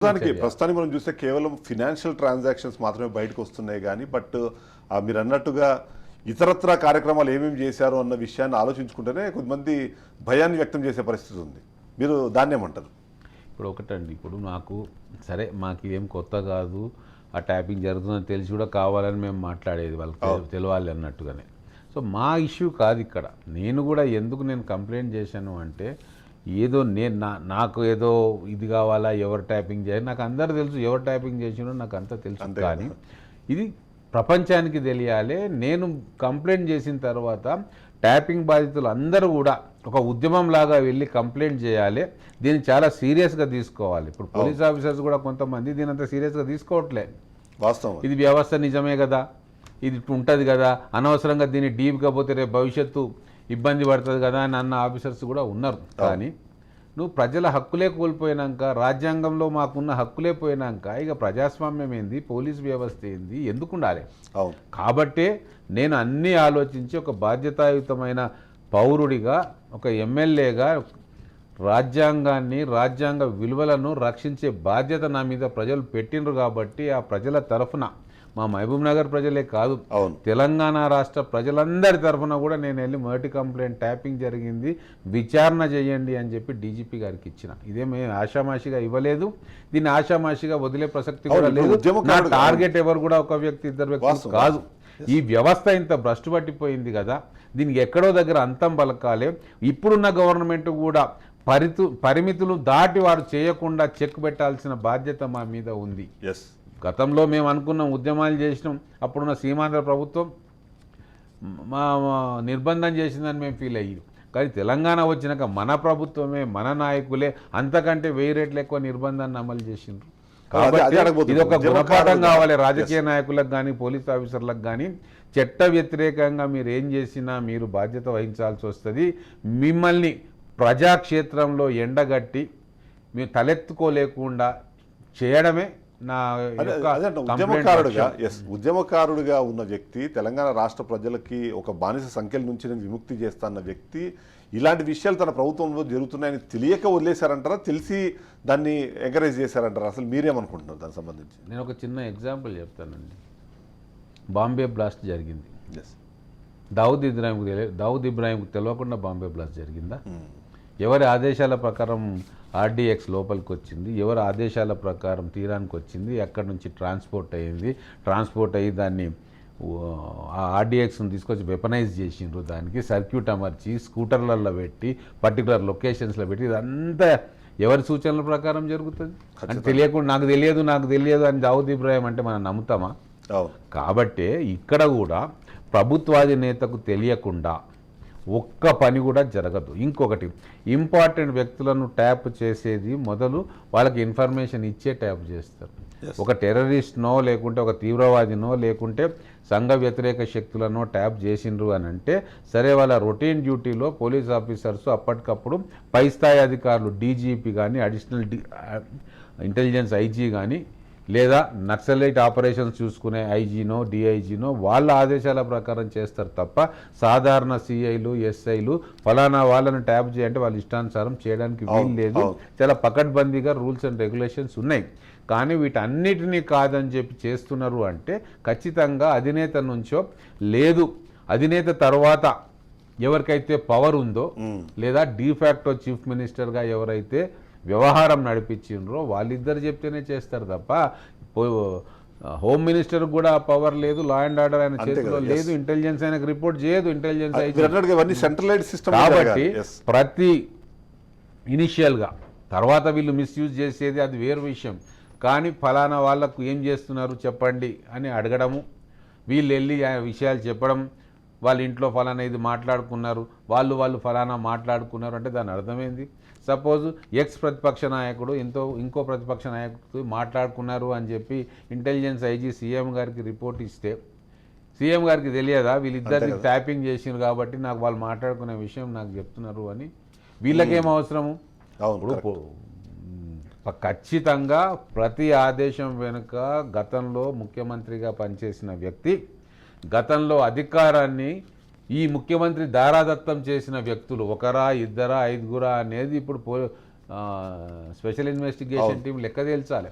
ప్రస్తుతానికి ప్రస్తుతానికి మనం చూస్తే కేవలం ఫినాన్షియల్ ట్రాన్సాక్షన్స్ మాత్రమే బయటకు వస్తున్నాయి కానీ బట్ మీరు అన్నట్టుగా ఇతరత్ర కార్యక్రమాలు ఏమేమి చేశారు అన్న విషయాన్ని ఆలోచించుకుంటేనే కొంతమంది భయాన్ని వ్యక్తం చేసే పరిస్థితి ఉంది. మీరు దాన్ని ఏమంటారు? ఇప్పుడు ఒకటండి. ఇప్పుడు నాకు సరే మాకు ఇదేం కొత్త కాదు. ఆ ట్యాపింగ్ జరుగుతుందని తెలిసి కూడా కావాలని మేము మాట్లాడేది వాళ్ళకి తెలి- తెలవాలి అన్నట్టుగానే. సో మా ఇష్యూ కాదు ఇక్కడ. నేను కూడా ఎందుకు నేను కంప్లైంట్ చేశాను అంటే ఏదో నేను నా నాకు ఏదో ఇది కావాలా ఎవరు ట్యాపింగ్ చేయాలి? నాకు అందరు తెలుసు ఎవరు ట్యాపింగ్ చేసినో నాకు అంతా తెలుసు. కానీ ఇది ప్రపంచానికి తెలియాలి. నేను కంప్లైంట్ చేసిన తర్వాత ట్యాపింగ్ బాధితులు అందరూ కూడా ఒక ఉద్యమం లాగా వెళ్ళి కంప్లైంట్ చేయాలి. దీన్ని చాలా సీరియస్గా తీసుకోవాలి. ఇప్పుడు పోలీస్ ఆఫీసర్స్ కూడా కొంతమంది దీని అంత సీరియస్గా తీసుకోవట్లే. వాస్తవం ఇది వ్యవస్థ నిజమే కదా? ఇది ఉంటుంది కదా? అనవసరంగా దీన్ని డీప్గా పోతే రేపు భవిష్యత్తు ఇబ్బంది పడుతుంది కదా అని అన్న ఆఫీసర్స్ కూడా ఉన్నారు. కానీ నువ్వు ప్రజల హక్కులే కోల్పోయినాక రాజ్యాంగంలో మాకున్న హక్కులే పోయినాక ఇక ప్రజాస్వామ్యం ఏంది? పోలీస్ వ్యవస్థ ఏంది? ఎందుకు ఉండాలి? కాబట్టే నేను అన్నీ ఆలోచించి ఒక బాధ్యతాయుతమైన పౌరుడిగా ఒక ఎమ్మెల్యేగా రాజ్యాంగాన్ని రాజ్యాంగ విలువలను రక్షించే బాధ్యత నా మీద ప్రజలు పెట్టినరు కాబట్టి ఆ ప్రజల తరఫున మా మహబూబ్ నగర్ ప్రజలే కాదు. అవును. తెలంగాణ రాష్ట్ర ప్రజలందరి తరఫున కూడా నేను వెళ్ళి మొదటి కంప్లైంట్ ట్యాపింగ్ జరిగింది. విచారణ చేయండి అని చెప్పి డీజీపీ గారికి ఇచ్చిన. ఇదేమే ఆషామాషిగా ఇవ్వలేదు. దీన్ని ఆషామాషిగా వదిలే ప్రసక్తి కూడా లేదు. నా టార్గెట్ ఎవరు కూడా ఒక వ్యక్తి ఇద్దరు వ్యక్తులు కాదు. ఈ వ్యవస్థ ఇంత భ్రష్టు పట్టిపోయింది కదా. దీనికి ఎక్కడో దగ్గర అంతం పలకాలి. ఇప్పుడున్న గవర్నమెంట్ కూడా పరితు పరిమితులు దాటి వారు చేయకుండా చెక్ పెట్టాల్సిన బాధ్యత మా మీద ఉంది. గతంలో మేము అనుకున్నాం ఉద్యమాలు చేసినాం. అప్పుడున్న సీమాంధ్ర ప్రభుత్వం మా నిర్బంధం చేసిందని మేము ఫీల్ అయ్యి కానీ తెలంగాణ వచ్చినాక మన ప్రభుత్వమే మన నాయకులే అంతకంటే వెయ్యి రెట్లు ఎక్కువ నిర్బంధాన్ని అమలు చేసిండ్రు. కాబట్టి. ఇది ఒక గుణపాఠం కావాలి. రాజకీయ నాయకులకు కానీ పోలీస్ ఆఫీసర్లకు కానీ చట్ట వ్యతిరేకంగా మీరు ఏం చేసినా మీరు బాధ్యత వహించాల్సి వస్తుంది. మిమ్మల్ని ప్రజాక్షేత్రంలో ఎండగట్టి మీరు తలెత్తుకోలేకుండా చేయడమే నా ఉద్యమకారుడిగా. ఎస్ ఉద్యమకారుడిగా ఉన్న వ్యక్తి తెలంగాణ రాష్ట్ర ప్రజలకి ఒక బానిస సంఖ్యల నుంచి నేను విముక్తి చేస్తాన్న వ్యక్తి ఇలాంటి విషయాలు తన ప్రభుత్వంలో జరుగుతున్నాయని తెలియక వదిలేశారంటారా? తెలిసి దాన్ని ఎంకరేజ్ చేశారంటారా? అసలు మీరేమనుకుంటున్నారు దానికి సంబంధించి? నేను ఒక చిన్న ఎగ్జాంపుల్ చెప్తానండి. బాంబే బ్లాస్ట్ జరిగింది. ఎస్ దావుద్ ఇబ్రాహింకు తెలియ దావుద్ ఇబ్రాహింకు తెలియకుండా బాంబే బ్లాస్ట్ జరిగిందా? ఎవరి ఆదేశాల ప్రకారం ఆర్డీఎక్స్ లోపలికి వచ్చింది ఎవరి ఆదేశాల ప్రకారం తీరానికి వచ్చింది ఎక్కడి నుంచి ట్రాన్స్పోర్ట్ అయ్యింది ట్రాన్స్పోర్ట్ అయ్యి దాన్ని ఆ ఆర్డీఎక్స్ని తీసుకొచ్చి వెపనైజ్ చేసిండ్రు దానికి సర్క్యూట్ అమర్చి స్కూటర్లలో పెట్టి పర్టికులర్ లొకేషన్స్లో పెట్టి ఇదంతా ఎవరి సూచనల ప్రకారం జరుగుతుంది? అంటే తెలియకుండా నాకు తెలియదు నాకు తెలియదు అని దావుద్ ఇబ్రాహిం అంటే మనం నమ్ముతామా? కాబట్టే ఇక్కడ కూడా ప్రభుత్వాధినేతకు తెలియకుండా ఒక్క పని కూడా జరగదు. ఇంకొకటి ఇంపార్టెంట్ వ్యక్తులను ట్యాప్ చేసేది మొదలు వాళ్ళకి ఇన్ఫర్మేషన్ ఇచ్చే ట్యాప్ చేస్తారు. ఒక టెర్రరిస్ట్నో లేకుంటే ఒక తీవ్రవాదినో లేకుంటే సంఘ వ్యతిరేక శక్తులను ట్యాప్ చేసిండ్రు అని అంటే సరే వాళ్ళ రొటీన్ డ్యూటీలో పోలీస్ ఆఫీసర్స్ అప్పటికప్పుడు పై స్థాయి అధికారులు డీజీపీ కానీ అడిషనల్ ఇంటెలిజెన్స్ ఐజీ కానీ లేదా నక్సలైట్ ఆపరేషన్స్ చూసుకునే ఐజీనో డిఐజీనో వాళ్ళ ఆదేశాల ప్రకారం చేస్తారు తప్ప సాధారణ సిఐలు ఎస్ఐలు ఫలానా వాళ్ళని ట్యాప్ చేయంటే వాళ్ళ ఇష్టానుసారం చేయడానికి వీలు లేదు. చాలా పకడ్బందీగా రూల్స్ అండ్ రెగ్యులేషన్స్ ఉన్నాయి. కానీ వీటన్నిటినీ కాదని చెప్పి చేస్తున్నారు అంటే ఖచ్చితంగా అధినేత నుంచో లేదు. అధినేత తర్వాత ఎవరికైతే పవర్ ఉందో లేదా డిఫాక్టో చీఫ్ మినిస్టర్గా ఎవరైతే వ్యవహారం నడిపించిండ్రో వాళ్ళిద్దరు చెప్తేనే చేస్తారు తప్ప హోమ్ మినిస్టర్ కూడా పవర్ లేదు లా అండ్ ఆర్డర్ ఆయన చేతిలో. లేదు ఇంటెలిజెన్స్ ఆయనకు రిపోర్ట్ చేయదు ఇంటెలిజెన్స్ సిస్టమ్ కాబట్టి ప్రతి ఇనిషియల్గా తర్వాత వీళ్ళు మిస్యూజ్ చేసేది అది వేరు విషయం. కానీ ఫలానా వాళ్ళకు ఏం చేస్తున్నారు చెప్పండి అని అడగడము వీళ్ళు వెళ్ళి ఆ విషయాలు చెప్పడం వాళ్ళ ఇంట్లో ఫలానా ఇది మాట్లాడుకున్నారు వాళ్ళు వాళ్ళు ఫలానా మాట్లాడుకున్నారు అంటే దాని అర్థమైంది? సపోజ్ ఎక్స్ ప్రతిపక్ష నాయకుడు ఎంతో ఇంకో ప్రతిపక్ష నాయకుడు మాట్లాడుకున్నారు అని చెప్పి ఇంటెలిజెన్స్ ఐజీ సీఎం గారికి రిపోర్ట్ ఇస్తే సీఎం గారికి తెలియదా? వీళ్ళిద్దరిని ట్యాపింగ్ చేసిండ్రు కాబట్టి నాకు వాళ్ళు మాట్లాడుకునే విషయం నాకు చెప్తున్నారు అని. వీళ్ళకేం అవసరము? ఇప్పుడు ఖచ్చితంగా ప్రతి ఆదేశం వెనుక గతంలో ముఖ్యమంత్రిగా పనిచేసిన వ్యక్తి గతంలో అధికారాన్ని ఈ ముఖ్యమంత్రి దారాదత్తం చేసిన వ్యక్తులు ఒకరా ఇద్దరా ఐదుగురా అనేది ఇప్పుడు పో స్పెషల్ ఇన్వెస్టిగేషన్ టీం లెక్క తేల్చాలి.